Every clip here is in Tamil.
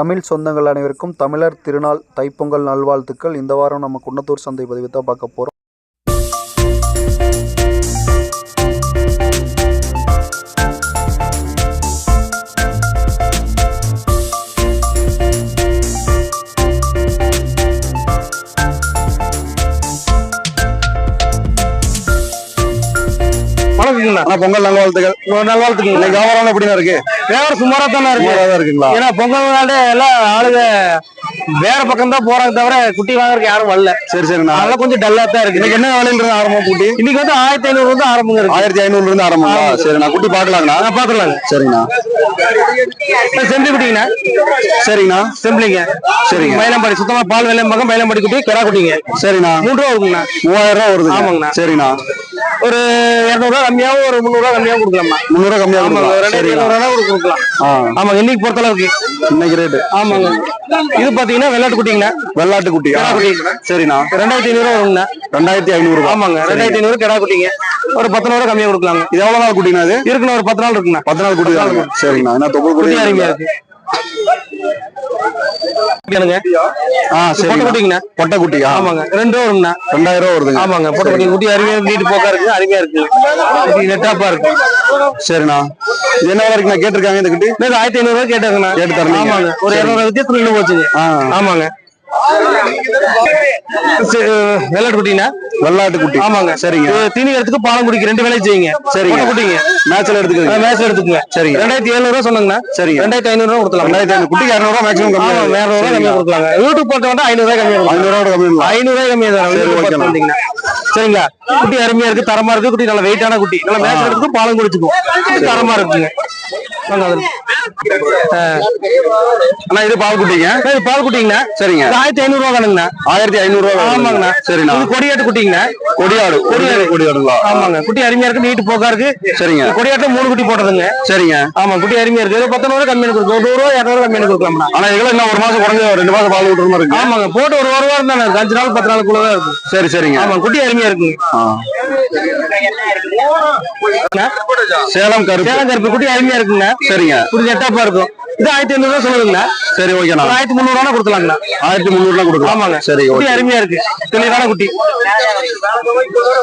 தமிழ் சொந்தங்கள் அனைவருக்கும் தமிழர் திருநாள் தைப்பொங்கல் நல்வாழ்த்துக்கள். இந்த வாரம் நம்ம குன்னத்தூர் சந்தை பதிவு தான் பார்க்க போகிறோம் பொங்கல் நல்வாழ்த்துக்கள் ஒரு நல்வாழ்த்துக்குங்க இன்னைக்கு வியாபாரம் எப்படிண்ணா இருக்கு? வியாபாரம் சுமாரா தானே இருக்கு. இருக்குங்களா? ஏன்னா பொங்கல் நாளே எல்லாம் ஆளுங்க வேற பக்கம் தான் போறாங்க தவிர குட்டி வாங்குறதுக்கு யாரும் வரல. சரி சரிண்ணா. அதெல்லாம் கொஞ்சம் டல்லா தான் இருக்கு. இன்னைக்கு என்ன விலையில இருந்து ஆரம்பம் குட்டி? இன்னைக்கு வந்து ஆயிரத்தி ஐநூறு வந்து ஆரம்பங்க இருக்கு. ஆயிரத்தி ஐநூறுல இருந்து ஆரம்பங்களா சரிண்ணா. குட்டி பாக்கலாங்கண்ணா. பாத்துக்கலாங்க சரிங்கண்ணா. செம்பி குட்டிங்கண்ணா. சரிங்கண்ணா. செம்பிளிங்க சரிங்க. மயிலம்பாடி சுத்தமா பால் வெள்ளையம் பக்கம் மயிலம்பாடி குட்டி கிடா குட்டிங்க. சரிண்ணா மூன்று ரூபா இருக்குங்கண்ணா மூவாயிரம் ரூபா வருது ஆமாங்கண்ணா. சரிண்ணா ஒரு இருநூறுவா கம்மியாவும் ஒரு முந்நூறுவா கம்மியாவும் கொடுக்கலாம்ண்ணா முந்நூறு ரூபா கம்மியா ஆமாங்க கொடுக்கலாம். ரெண்டாயிரத்தி சரிண்ணா ஐநூறு கொடுக்கலாம். ஆ. ஆமாங்க இன்னைக்கு பொறுத்தளவுக்கு இன்னைக்கு ரேட்டு ஆமாங்க. இது பாத்தீங்கன்னா வெள்ளாட்டு குட்டிங்கண்ணா. வெள்ளாட்டு குட்டி. கிடா சரிண்ணா. ரெண்டாயிரத்தி ஐநூறு வருங்கண்ணா. ரெண்டாயிரத்தி ஐநூறு ஆமாங்க ரெண்டாயிரத்தி ஐநூறு கிடா குட்டிங்க. ஒரு பத்து ரூபா கம்மியா கொடுக்கலாங்க. இது எவ்வளவு நாள் குட்டிண்ணா இது? இருக்குண்ணா ஒரு பத்து நாள் இருக்குண்ணா. பத்து நாள் குட்டி. சரிங்கண்ணா. என்ன தொப்புள் குட்டி இருக்கு. பொட்டை குட்டியா ஆமாங்க. ரெண்டு ரூபா வருங்கண்ணா ரெண்டாயிரம் ரூபா வருதுங்க. ஆமாங்க. பொட்டை குட்டி குட்டி அருமையா நீட்டு போக்கா இருக்கு அருமையா இருக்கு. குட்டி நெட்டாப்பா இருக்கு. சரிண்ணா. என்ன விலை கேட்டிருக்காங்க இந்த குட்டி? ஆயிரத்தி ஐநூறு ரூபாய் கேட்டாங்கண்ணா. கேட்டு தரீங்க. ஆமாங்க. ஒரு இருநூறு வித்தியாசத்துல போச்சுங்க. ஆமாங்க. சரி, வெள்ளாட்டு குட்டிங்கண்ணா வெள்ளாட்டு குட்டி ஆமாங்க சரிங்க. தீனி பாலம் குடிக்க ரெண்டு வேலையும் செய்யுங்க. சரிங்க. குட்டிங்க. மேட்ச்ல எடுத்துக்கிறீங்க. மேட்ச் எடுத்துக்குங்க. சரிங்க. ரெண்டாயிரத்தி எழுநூறு ரூபா சொன்னாங்கண்ணா. சரிங்க. ரெண்டாயிரத்தி ஐநூறு ரூபா கொடுக்கலாம் ரெண்டாயிரத்தி ஐநூறு. குட்டிக்கு இரநூறுவா மேக்ஸிமம் ஆமா கம்மி வேற ரூபா கம்மியா கொடுக்கலாங்க யூடியூப் போட்ட வேண்டாம் ஐநூறு ரூபாய் கம்மியா கொடுக்கலாம் ஐநூறு ரூபா கம்மி. ஐநூறு ரூபாய் சரி. போட்டு வந்தீங்கன்னா. சரிங்களா? குட்டி அருமையா இருக்கு தரமா இருக்கு. குட்டி நல்ல வெயிட்டான குட்டி. நல்ல மேட்ச் எடுத்துக்கும் பாலம் குடிச்சுக்கும் தரமா இருக்குங்க. அண்ணா இது பால் குட்டிங்க இது பால் குட்டிங்கண்ணா சரிங்க ஆயிரத்தி ஐநூறு ரூபா ஆயிரத்தி ஐநூறு ரூபா ஆமாங்கண்ணா. சரிண்ணா. இது கொடியாட்டு குட்டிங்கண்ணா. கொடியாடு. கொடியாடு. கொடியாடுங்களா? ஆமாங்க. குட்டி அருமையா இருக்கு. நீட்டு போக்கா இருக்கு. சரிங்க. இது கொடியாட்டுல மூணு குட்டி போட்டதுங்க. சரிங்க. ஆமா குட்டி அருமையா இருக்கு. இது பத்து ரூபா கம்மியா கொடுக்கும் நூறு ரூபா இரநூறு கம்மியா கொடுக்கலாம்ண்ணா. ஆனா இதுல இன்னும் ஒரு மாசம் குறைஞ்ச ரெண்டு மாசம் பால் விட்டுற மாதிரி இருக்கு. ஆமாங்க. போட்டு ஒரு ஒரு வாரம் தானே அஞ்சு நாள் பத்து நாளுக்குள்ள தான் சரி சரிங்க. ஆமா குட்டி அருமையா இருக்குங்க. சேலம் கருப்பு. சேலம் கருப்பு. குட்டி அருமையா இருக்குங்க. சரிங்க. குட்டி நெட்டாப்பா இருக்கும். இது ஆயிரத்தி ஐநூறு ரூபா சொல்லுதுங்களா சரி ஓகேண்ணா. ஆயிரத்தி முந்நூறு ரூபா கொடுக்கலாங்களா ஆயிரத்தி முந்நூறுல கொடுக்கலாம். ஆமாங்க. சரி ஓகே. அருமையா இருக்கு. தெளிவான குட்டி.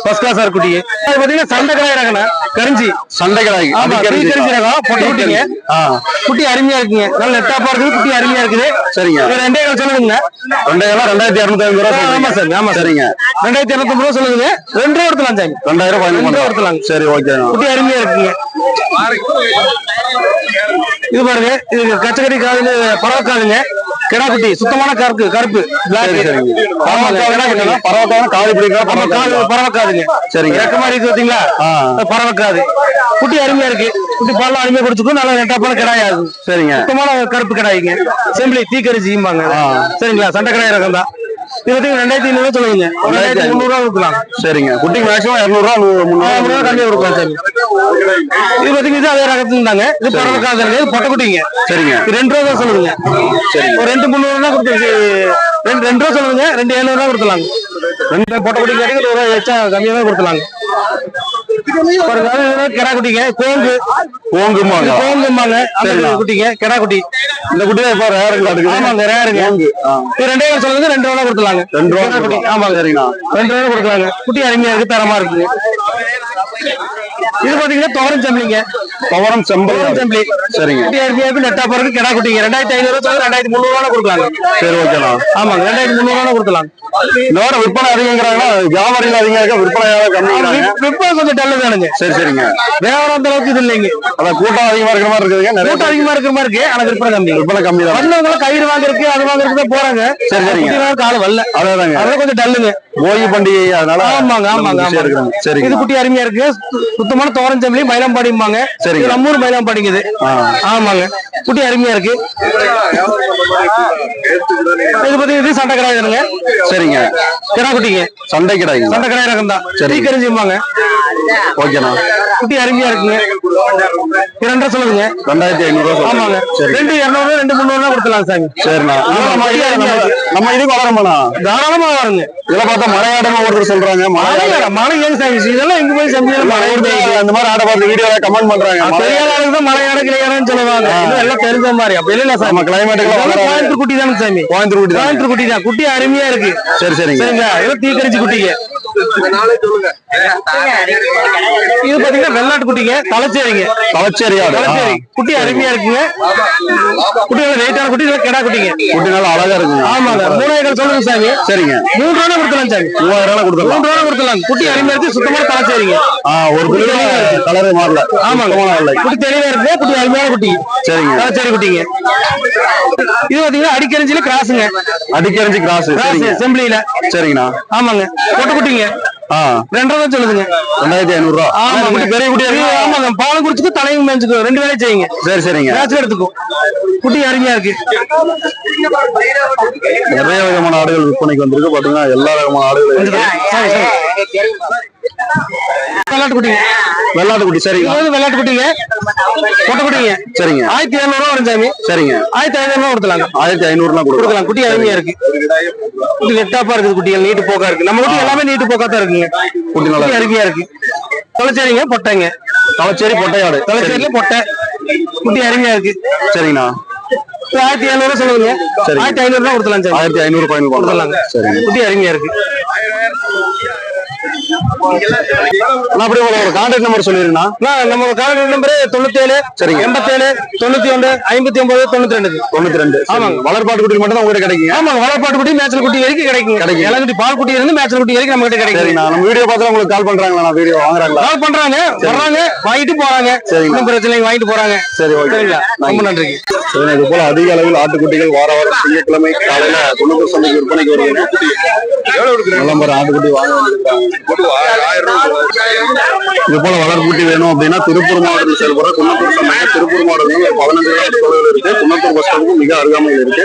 ஃபர்ஸ்ட் கிளாஸ் குட்டி. அது பாத்தீங்கன்னா சண்டை ரகண்ணா கரிஞ்சி. சண்டை கடாய் ஆமா கரிஞ்சி. ரகம். பொட்டை குட்டி அருமையா இருக்குங்க. நல்ல நெட்டாப்பா இருக்குது. குட்டி அருமையா இருக்குது. சரிங்க. ரெண்டே கால் சொல்லுதுங்க ரெண்டாயிரம் ரெண்டாயிரத்தி இரநூத்தி ஐம்பது ரூபா ஆமா சார். ஆமா சார். சரிங்க. ரெண்டாயிரத்தி இரநூத்தம்பது ரூபா சொல்லுங்க ரெண்டு ரூபா எடுத்துலாம் சாமி. ரெண்டாயிரம் ரெண்டு ரூபா எடுத்துலாங்க சரி ஓகேண்ணா. குட்டி அருமையா இருக்குங்க. இது பாருங்க இது கச்சக்கடி காதுல பறவைக்காதுங்க கிடா குட்டி சுத்தமான கருப்பு கருப்பு சரி பரவாயில்ல காலி பிடிக்கலாம் நம்ம காது பறவைக்காதுங்க சரிங்க. ரெக்க மாதிரி இருக்கு பாத்தீங்களா? பறவைக்காது குட்டி அருமையா இருக்கு. குட்டி பால்லாம் அருமையா குடிச்சுக்கும் நல்லா நெட்டாப்பான கிடாயாது சரிங்க. சுத்தமான கருப்பு கிடாய்ங்க. செம்பிளி தீக்கரிசிம்பாங்க சரிங்களா? சண்டை கிடாய் ரகம் தான் பாத்தீங்கன்னா ரெண்டாயிரத்தி ஐநூறு ரூபா சொல்லுவீங்க. ரெண்டாயிரத்தி முந்நூறு ரூபா கொடுக்கலாம். சரிங்க. குட்டிக்கு மேக்ஸிமம் இரநூறுவா ஆயிரம் ரூபா முந்நூறு கம்மியா கொடுக்கலாம். சாமி இது பாத்தீங்கன்னா இது அதே ரகத்துல தாங்க இது பறவைக்காதுங்க இது பொட்டை குட்டிங்க. சரிங்க. ரெண்டு ரூபா தான் சொல்லுங்க ஒரு ரெண்டு முந்நூறு தான் கொடுத்து ரெண்டு ரெண்டு ரூபா சொல்லுங்க ரெண்டு ரூபா கொடுத்துலாங்க ரெண்டு பொட்டை குட்டி கேட்டீங்க ஒரு ரூபா எச்சா கம்மியாக தான் கொடுத்துலாங்க அது கிடா குட்டிங்க கோங்கு. அந்த சரிண்ணா. குட்டிங்க கிடா குட்டி இந்த குட்டி தான் இப்போ ஆமாங்க ரேருங்க இது ரெண்டே கால் சொல்லுங்க ரெண்டு ரூபா கொடுத்துலாங்க ரெண்டு ரூபா கிடா குட்டி. ஆமாங்க சரிங்கண்ணா ரெண்டு ரூபா கொடுக்கலாங்க. குட்டி அருமையா இருக்கு தரமா இருக்குங்க இது பாத்தீங்கன்னா தோரம் சம்பளிங்க தோரம் சம்பளி சரிங்க. நெட்டா கிடா குட்டிங்க. ரெண்டாயிரத்தி ஐநூறு ரூபா ரெண்டாயிரத்தி முந்நூறு ரூபா கொடுக்கலாங்க. சரி ஓகேண்ணா ஆமாங்க. ரெண்டாயிரத்தி முந்நூறு ரூபா கொடுக்கலாம் விற்பனை அதிகங்கிறாங்கன்னா வியாபாரிகள் அதிகம் இருக்க கம்மிங்கிறாங்க. விற்பனை கொஞ்சம் டல்லு தானுங்க. சரி சரிங்க. வியாபாரம் அந்த அளவுக்கு இது இல்லைங்க. அதான் கூட்டம் அதிகமா இருக்கிற மாதிரி இருக்குதுங்க. நிறைய கூட்டம் அதிகமா இருக்கிற மாதிரி இருக்கு. ஆனா விற்பனை கம்மி. விற்பனை கம்மி தான். வந்தவங்க கயிறு வாங்குறதுக்கு அது வாங்குறதுக்கு தான் போறாங்க. சரி, சரிங்க. காலம் வரல. அதாங்க அதெல்லாம் கொஞ்சம் டல்லுங்க. ஓய்வு பண்டிகை அதனால ஆமாங்க ஆமாங்க ஆமாங்க. இருக்கிறாங்க இது குட்டி அருமையா இருக்கு. சு- சுத்தமான தோரஞ்சம்பளி மயிலம்பாடிம்பாங்க. இது நம்மூர் மயிலம்பாடிங்குது. ஆ. ஆமாங்க. குட்டி அருமையா இருக்கு. இது பத்தி இது சண்டை கடாய் தானுங்க. சரிங்க. கிடா குட்டிங்க. சண்டை கிடையாது சண்டை கடாய் ரகம் தான் சரி. கரிஞ்சிம்பாங்க ஓகேண்ணா. குட்டி அருமையா இருக்குங்க. இரண்டரை சொல்லுங்க ரெண்டாயிரத்தி ஐநூறு ரூபா ஆமாங்க. சரி ரெண்டு இரநூறு ரெண்டு முந்நூறு கொடுத்துலாம் சாமி. சரிண்ணா. நம்ம இது- நம்ம-. நம்ம வளரமாண்ணா. தாராளமா வருங்க இதெல்லாம் பார்த்தா மலையாடமா ஒருத்தர் சொல்றாங்க. மலையாடம் மழை ஏன் சாமி? இதெல்லாம் எங்க போய் ஒருத்தர் ஆயிடுச்சு அந்த மாதிரி ஆடை பார்த்து வீடியோல கமெண்ட் பண்றாங்க. தான் மலையாட கிளையாடன்னு சொல்லுவாங்க. எல்லாம் தெரிஞ்ச மாதிரி. அப்ப இல்ல சாமி? நம்ம கிளைமேட்டுக்கு கோயம்புத்தூர் குட்டி தானே சாமி? கோயம்புத்தூர் குட்டி தான். கோயம்புத்தூர் குட்டி தான். குட்டி அருமையா இருக்கு. சரி சரிங்க. சரிங்களா? இதெல்லாம் தீக்கரிச்சு குட்டிங்க இது பாத்தீங்கன்னா வெள்ளாட்டு குட்டிங்க. தலைச்சேரிங்க. தலைச்சேரி ஆடு ஆ. தலைச்சேரி. குட்டி அருமையா இருக்குங்க. குட்டி வெயிட்டான குட்டி கிடா குட்டிங்க. குட்டி நல்லா அழகா இருக்குங்க. ஆமாங்க. மூணாயிரம் சொல்லுங்க சாமி. சரிங்க. மூன்று ரூபா கொடுக்கலாம் சாமி. மூவாயிரம் ரூபாய் கொடுத்துடலாம். மூன்று ரூபா கொடுக்கலாம் குட்டி அருமையா இருக்கு. சுத்தமான தலைச்சேரிங்க. ஒரு குட்டி கலர் மாறல. ஆமாங்க. குட்டி தெளிவா இருக்கு குட்டி அருமையான குட்டி. சரிங்க. தலைச்சேரி குட்டிங்க. இது பாத்தீங்கன்னா அடிக்கரிஞ்சில கிராஸுங்க. அடிக்கரிஞ்சி கிராஸ். செம்பிளியில சரிங்கண்ணா. ஆமாங்க. பொட்டை குட்டிங்க. ரெண்டரை தான் சொல்லுதுங்க. ரெண்டாயிரத்தி ஐநூறு ரூபா. ஆமாங்க. குட்டி பெரிய இருக்கு? ஆமாங்க. பால் குடிச்சுக்கும் தலையும் மேய்ச்சுக்கும் ரெண்டு வேலையும் செய்யுங்க. சரி சரிங்க. மேட்ச் எடுத்துக்கும். குட்டி அருமையா இருக்கு. நிறைய விதமான ஆடுகள் விற்பனைக்கு வந்திருக்கு. பாத்தீங்கன்னா எல்லா விதமான ஆடுகளும் இருக்கு. சரி, சரி. வெள்ளாட்டு குட்டிங்க வெள்ளாட்டு குட்டி சரிங்க வந்து வெள்ளாட்டு குட்டிங்க குட்டிங்க சரிங்க. ஆயிரத்தி இருநூறு ரூபா வரும் சாமி. சரிங்க. ஆயிரத்தி ஐநூறு ரூபா கொடுத்துலாங்க ஆயிரத்தி ஐநூறுலாம் கொடுக்கலாம். குட்டி அருமையா இருக்கு. குட்டி நெட்டாப்பா இருக்குது குட்டிகள். நீட்டு போக்கா இருக்கு. நம்ம குட்டி எல்லாமே நீட்டு போக்கா தான் இருக்குங்க. குட்டி நல்லா குட்டி அருமையா இருக்கு. தொலைச்சேரிங்க பொட்டைங்க. தலைச்சேரி பொட்டையாடு. தொலைச்சேரியில பொட்டை. குட்டி அருமையா இருக்கு. சரிங்கண்ணா. ஆயிரத்தி ஐநூறு சொல்லுங்க சரி. ஆயிரத்தி ஐநூறு கொடுத்துலாம் சார் ஆயிரத்தி ஐநூறு பண்ணலாம் கொடுத்துலாங்க சரிங்க. குட்டி அருமையா இருக்கு. நான் அப்படியே ஒரு கான்டாக்ட் நம்பர் சொல்லிருங்கண்ணா நம்ம கான்டாக்ட் நம்பர் தொண்ணூத்தி ஏழு சரிங்க. எண்பத்தேழு தொண்ணூத்தி ஒன்று ஐம்பத்தி ஒன்பது தொண்ணூத்தி ரெண்டு தொண்ணூத்தி ரெண்டு ஆமாங்க. வளர்ப்பாட்டு குட்டி மட்டும் தான் உங்ககிட்ட கிடைக்குங்க. ஆமாங்க. வளப்பாட்டு குட்டி மேட்சல் குட்டி வரைக்கும் கிடைக்கும் கிடைக்கும். இளங்குட்டி பால் குட்டி இருந்து மேட்சல் குட்டி வரைக்கும் நம்ம கிட்ட கிடைக்கும் நம்ம வீடியோ பார்த்து உங்களுக்கு கால் பண்றாங்களா? வீடியோ வாங்குறாங்களா? கால் பண்றாங்க. வர்றாங்க. வாங்கிட்டு போறாங்க. சரிங்க. ஒன்றும் பிரச்சனை வாங்கிட்டு போறாங்க. சரி ஓகே. சரிங்களா? ரொம்ப சரிண்ணா இது போல அதிக அளவில் ஆட்டுக்குட்டிகள் வார வாரம் திங்கட்கிழமை காலையில தொண்ணூறு சந்தைக்கு விற்பனைக்கு வருவீங்க. விளம்பரம் ஆட்டுக்குட்டி வாங்க இது போல வளர்ப்புட்டி வேணும் அப்படின்னா திருப்பூர் மாவட்டத்தில் செயல்படுற குன்னத்தூர் சமயம் திருப்பூர் மாவட்டத்தில் பதினஞ்சு கிலோமீட்டர் தொலைவில் இருக்கு. குன்னத்தூர் பஸ் ஸ்டாண்டுக்கு மிக அருகாமையில் இருக்கு.